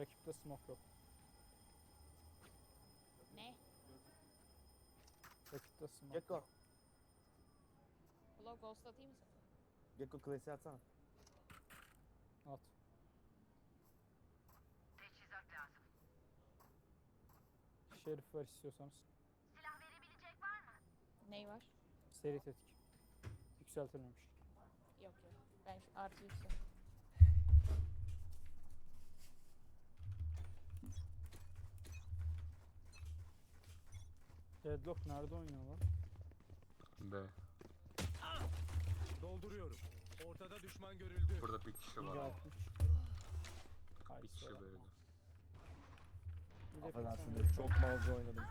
Rakipte smoke yok. Ne? Rakipte smoke Gekko. yok. Hello ghost atayım mı sana? Gekko klasiği atsana. At. Şerif var istiyorsanız. Ney var? Seri tetik. Yükseltilmemiş. Yok yok. Ben artı yüksek. Deadlock nerede oynuyorlar? B. Dolduruyorum. Ortada düşman görüldü. Burada bir kişi var. 163. Bir Ay, kişi sonra. Bir de Affedersin de çok malca oynadım.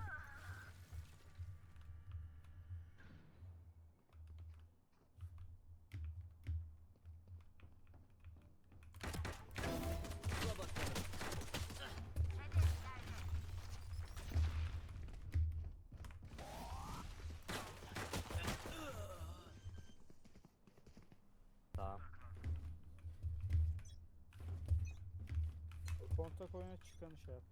Tamam. Kontak oyuna çıkanı şey yap.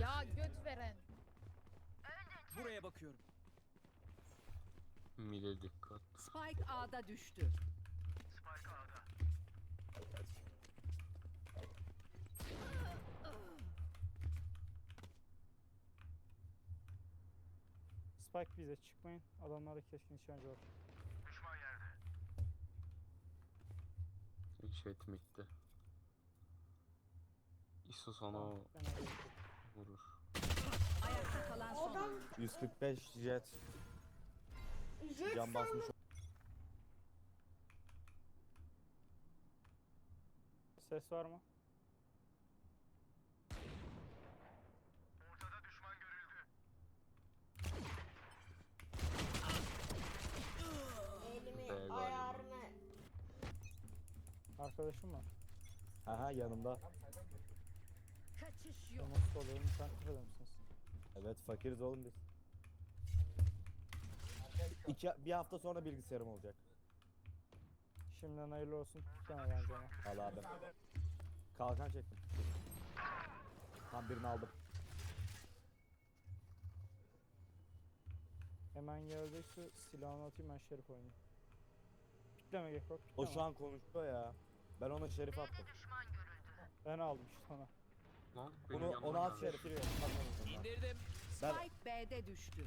Ya göt veren. Buraya bakıyorum. Mide dikkat. Spike A'da düştü. Spike bize çıkmayın. Adamlarda keskin nişancı var. Inşaat midde. ISO sana Tamam, ben alayım. vurur. Ayakta kalan son Adam oyuncu. 145 jet. jet Can basmış. Ses var mı? Arkadaşım var. Aha yanımda. Kaçış yok. nasıl oluyorum? Sen kafede misiniz? Evet fakiriz oğlum biz. İki, bir hafta sonra bilgisayarım olacak. Şimdiden hayırlı olsun. Sana bence ama. Al abi. Kalkan çektim. Tam birini aldım. Hemen geldiyse silahını atayım ben şerif oynayayım. Pikleme Gekko. O şu an konuşuyor ya. Ben ona şerif attım. Ben aldım işte ona. Lan benim Onu yanıma at geldi. Atmadım. İndirdim. Ben Spike B'de düştü.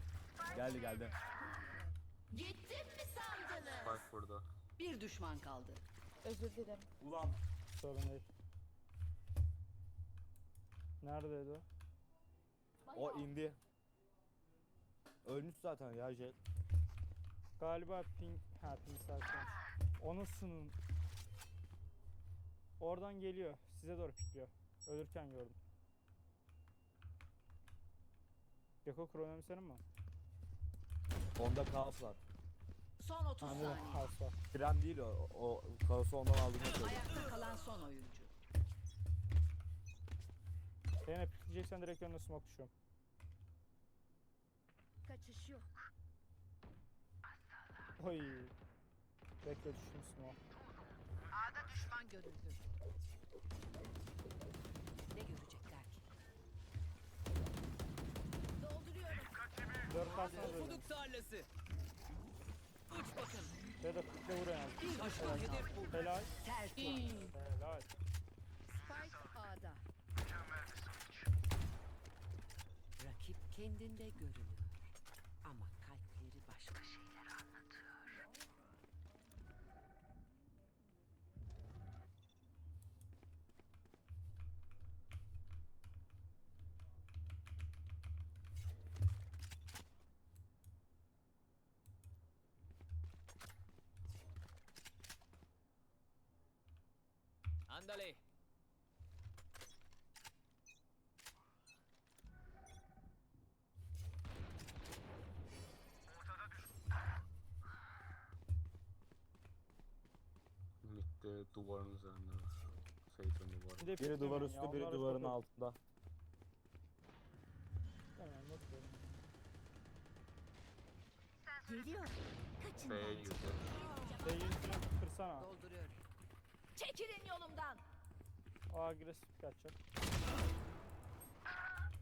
geldi geldi. Spike burada. Bir düşman kaldı. Özür dilerim. Ulan. Sorun değil. Neredeydi o? O indi. Ölmüş zaten ya jet. Galiba ping... Ha ping sarsılmış. Onun sının... Oradan geliyor. Size doğru pikliyor. Ölürken gördüm. Gekko kronomi senin mi? Onda kaos var. Son 30 Anladım. saniye. House var. Krem değil o. O kaosu ondan aldığını söyledi. Ayakta kalan son oyuncu. Yine pikleyeceksen direkt önüne smoke düşüyorum. Kaçış yok. Oy. Bekle düştüm smoke. A'da düşman görüldü. Ne görecekler ki? Dolduruyorum. Dört kalsana dedim. Pofuduk tarlası. Uç bakın. Ve de pikle vur en az. Bir düşman kaldı. Helal. Tertemiz. Helal. Spike A'da. Rakip kendinde görünüyor. Ama kalpleri başka şeyler anlatıyor. Andale. Midde duvarın üzerinde var. Seyit'in duvarı. Bir de Biri duvar üstü, biri duvarın altında. Tamam bakıyorum. Geliyor. B yüzde. Sage'in kırsana. Dolduruyorum. Çekilin yolumdan. O agresif kaçacak.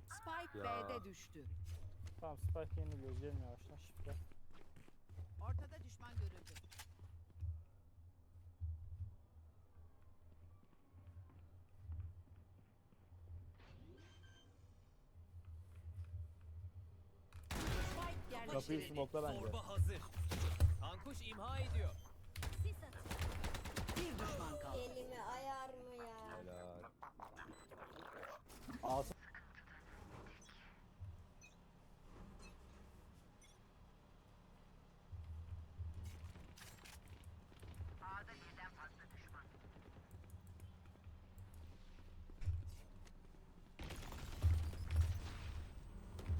Spike Ya. B'de düştü. Tamam Spike yeniliyoruz. Gelin yavaştan şifre. Ortada düşman görüldü. Spike Kapıyı yerleştirildi. smokla bence. Zorba hazır. Kankuş imha ediyor. Bir düşman kaldı. Elimi ayar mı ya? Helal. Altı.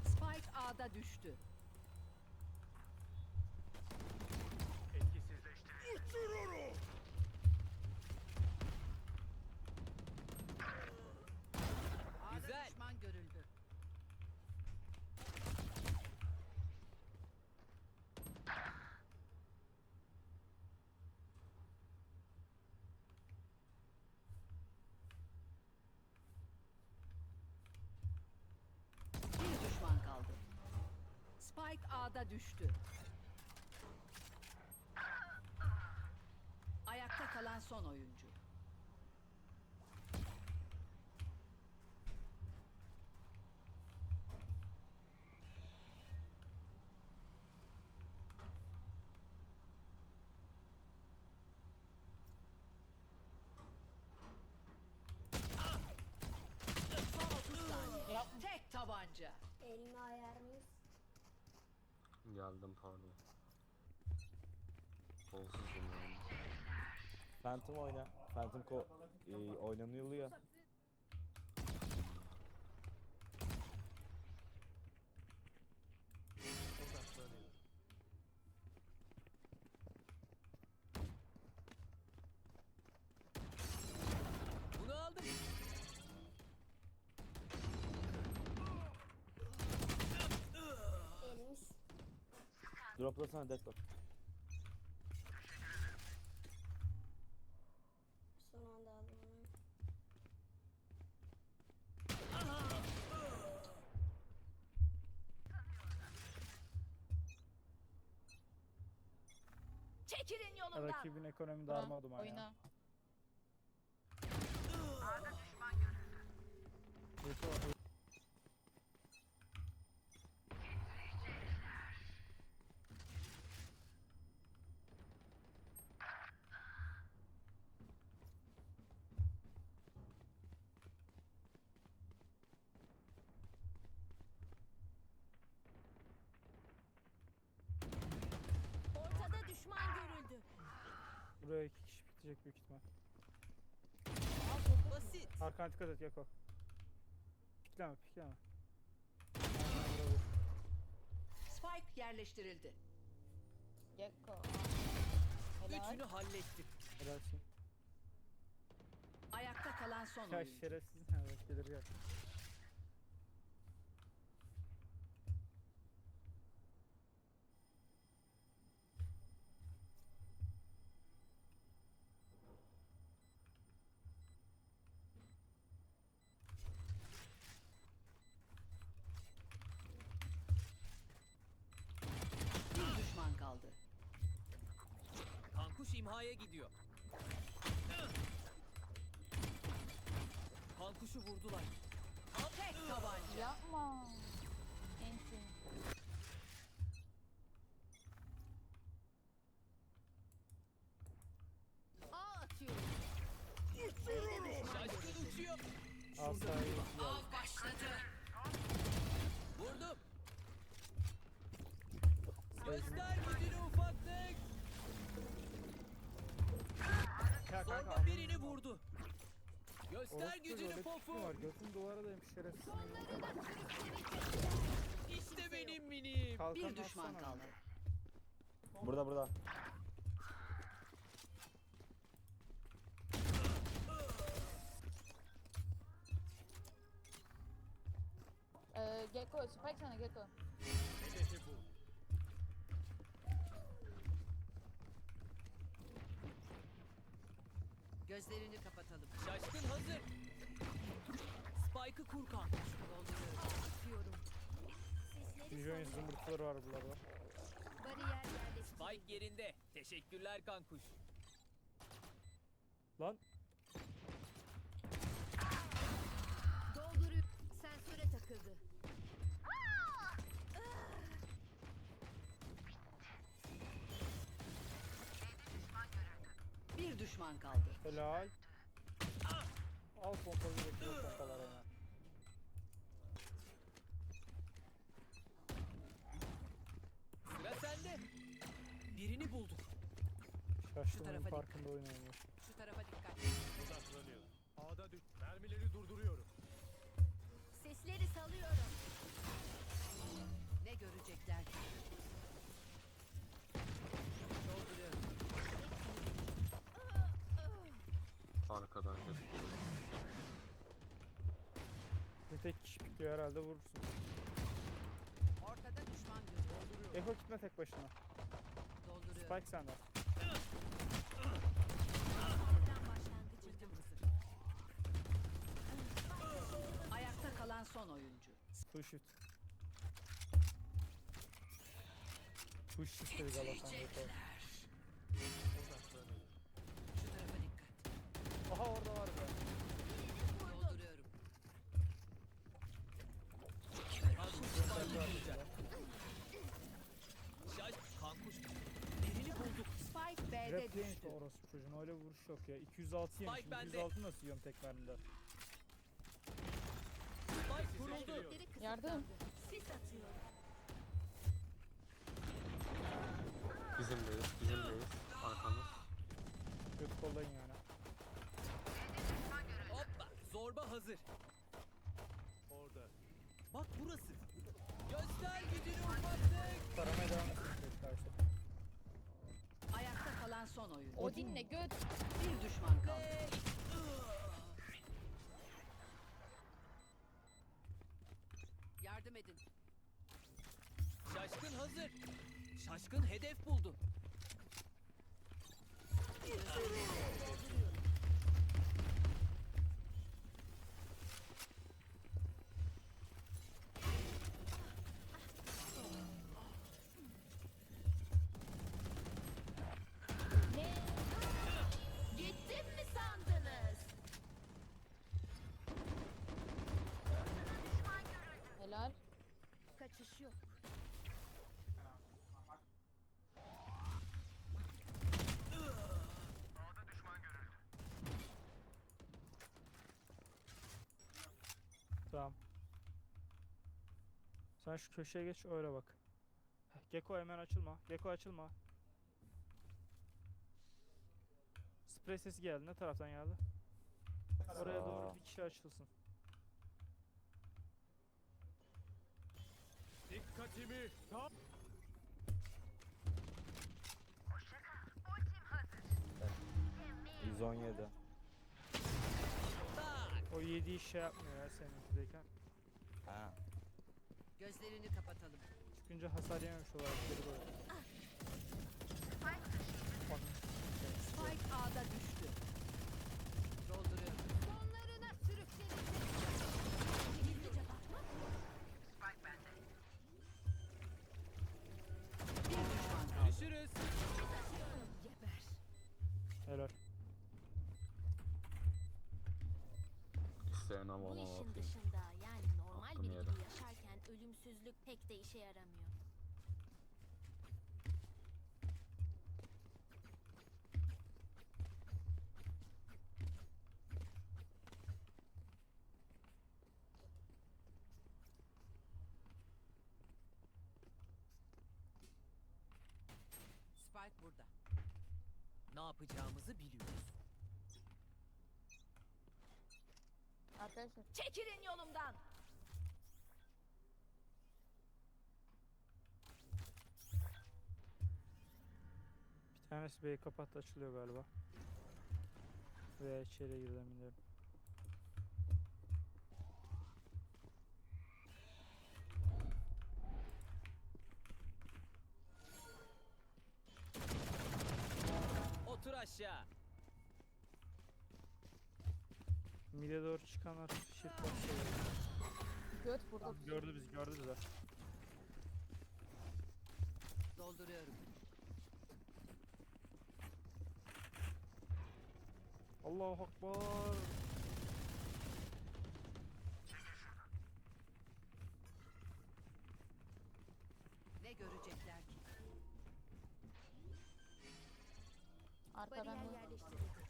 Spike A'da düştü. A'da Güzel. düşman görüldü. Bir düşman kaldı. Spike A'da düştü. Ayakta kalan son oyuncu. Son 30 saniye. Tek tabanca. Elimi ayar mıyız? Geldim pardon. Yani. Phantom oyna. Phantom ko e, oynanıyor ya. Droplasana deadlock. Son anda aldım onu. Çekilin yolumdan. Rakibin ekonomi darma duman ya. Oyna. Ulti var. Ortada düşman görüldü. Buraya iki kişi bitecek büyük ihtimal. Basit. Arkana dikkat et Yako. Pikleme pikleme. Spike yerleştirildi. Gekko. Helal. Üçünü hallettim. Helalsin. Ayakta kalan son Ya oyuncu. şerefsiz ne bak gelir gel. Bir düşman kaldı. Kankuş imhaya gidiyor. Kankuşu vurdular. Tek tabanca. Yapma. Enti. A atıyorum. Şaşkın uçuyor. Asayı Av başladı. Vurdum. Göster gücünü ufaklık. Ya kanka Zorba birini vurdu. Orospu gücünü pofu. var. Götün duvara değmiş şerefsiz. İşte benim minim. Kalkan Bir düşman kaldı. Burada burada. Ee, Gekko. Spike sana Gekko. Hedefi bu. Gözlerini kapatalım. Şaşkın hazır. Spike'ı kur. Dolduruyorum. Atıyorum. Milyon zımbırtıları var buralarda. Bariyer yerleştirildi. Spike yerinde. Teşekkürler kankuş. Lan düşman kaldı. helal. Al pompalı bekliyor pompalar hemen. Sıra sende. Birini bulduk. Şaştım tarafa onun dikkat. farkında oynanıyor. Şu tarafa dikkat. Odaklanıyor. A'da düş. Mermileri durduruyorum. Sesleri salıyorum. Ne görecekler ki? Dolduruyorum. Arkadan gözüküyor. Bir tek kişi bitiyor herhalde vurursun. Ortada düşman görüyorum. Eko gitme tek başına. Dolduruyorum. Spike sende. Ayakta kalan son oyuncu. Push it. Push shift dedi Galatasaray. Orada var be. Dolduruyorum. Şaş kankuş. Birini bulduk. Spike B'de düştü. orospu çocuğun öyle vuruş yok ya. 206 yemiş. Spike bende. 206 nasıl yiyorum tek mermide? Spike kuruldu. Hareketleri kısıtlandı. Yardım. Sis atıyorum. Bizimdeyiz, bizimdeyiz. Arkamız. Kötü kollayın yani. Zorba hazır. Orada. Bak burası. Göster gücünü ufaklık. Taramaya devam. Ayakta kalan son oyuncu. Odin'le göt. Bir düşman kaldı. Ve... Yardım edin. Şaşkın hazır. Şaşkın hedef buldu. Kaçış yok. Tamam. Sen şu köşeye geç öyle bak. Heh, Gecko hemen açılma. Gecko açılma. Sprey sesi geldi. Ne taraftan geldi? Oraya doğru bir kişi açılsın. Dikkatimi. Tam. 117. Tak. O yediği şey yapmıyor ya seninkideyken. Ha. Gözlerini kapatalım. Çıkınca hasar yememiş olarak geri koy. Spike A'da düştü. İsteyen Bu işin atayım. dışında yani normal Hakkını biri gibi yaşarken ölümsüzlük pek de işe yaramıyor. Spike burada. Ne yapacağımızı biliyoruz. Arkadaşlar. Çekilin yolumdan. Bir tanesi B'yi kapattı açılıyor galiba. Veya içeriye girdi emin doğru çıkanlar shit basıyor. Göt burada. Tamam, gördü bizi gördü bizi. Dolduruyorum. Allahu akbar. Ne görecekler ki? Arka Bariyer yerleştirildi.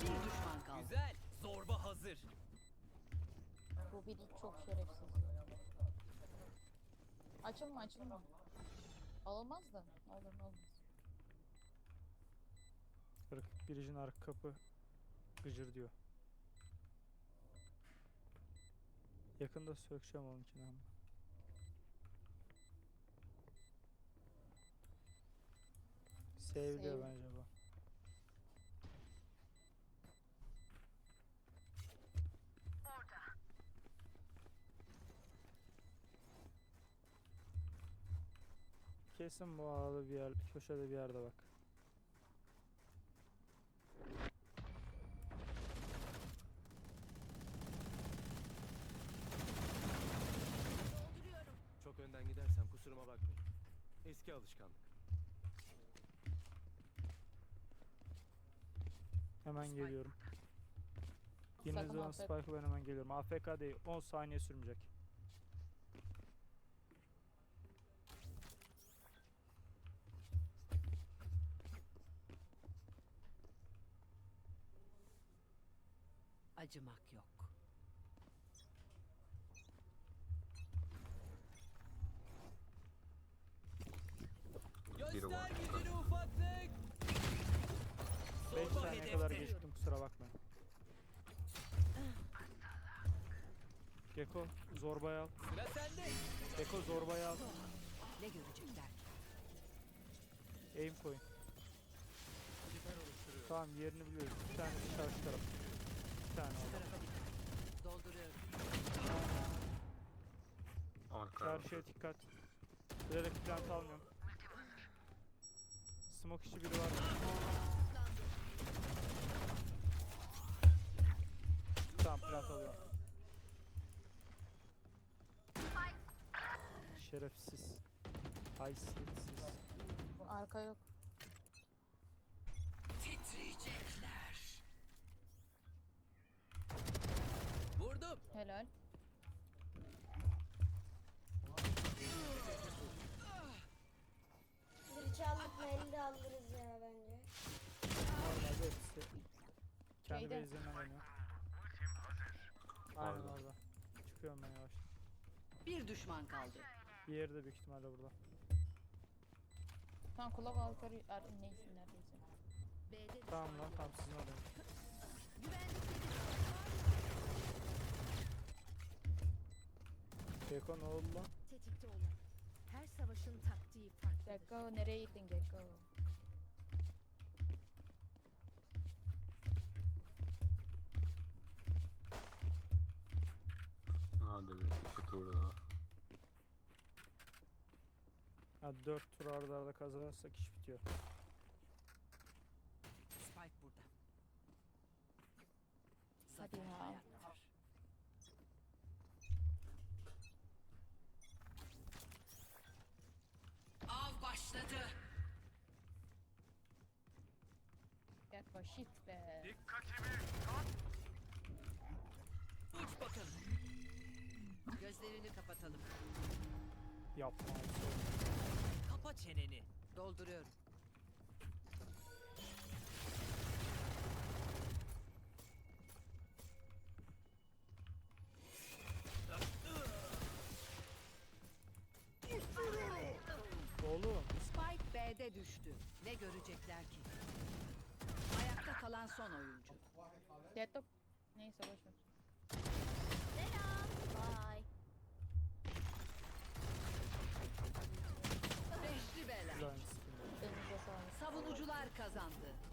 Bir düşman kaldı. Güzel. Zorba hazır. Bu biri çok şerefsiz. Açılma açılma. Alınmaz da. Olur olmaz. Ark, biricin arka kapı gıcır diyor. Yakında sökeceğim onunkini ama. Save. bence bu. Kesin bu ağda bir yer, köşede bir yerde bak. Çok önden gidersem kusuruma bakmayın. Eski alışkanlık. Hemen Spike. geliyorum. Yine Sakın zaman AFK. Spike'ı ben hemen geliyorum. AFK değil 10 saniye sürmeyecek. Acımak yok. Göster gücünü ufaklık. 5 Zorba saniye kadar hedefte. geciktim kusura bakmayın. Gecko zorbayı al. Sıra sende. Gecko zorbayı al. Ne görecekler ki? Aim koyun. Tamam yerini biliyoruz. Bir tane karşı taraf. Bir tane Şu orada. tarafa dikkat. Dolduruyorum. Arka. Çarşıya dikkat. Bilerek plant almıyorum. Smoke işi biri var. Tamam plant alıyorum. Şerefsiz. Haysiyetsiz. Arka yok. Titriyecekler. Vurdum. Helal. Oynuyor. Aynen Pardon. orada. Çıkıyorum ben yavaş. Bir düşman kaldı. Diğeri de büyük ihtimalle burada. Tamam kulak al yukarı. Er, neyse neredeyse. B'de Tamam lan tamam sizin oradayım. Gecko ne oldu lan? tetikte olun. Her savaşın taktiği farklıdır. Gekko nereye gittin Gekko? Ha 4 tur arda arda kazanırsak iş bitiyor. Spike burada. Hadi Zafer ya. hayattır. Av başladı. Gekko shit be. Uç bakalım. Gözlerini kapatalım. Yapma. Kapa çeneni. Dolduruyorum. Oğlum Spike B'de düştü. Ne görecekler ki? Ayakta kalan son oyuncu. Deadlock. Neyse boş ver. Savunucular kazandı.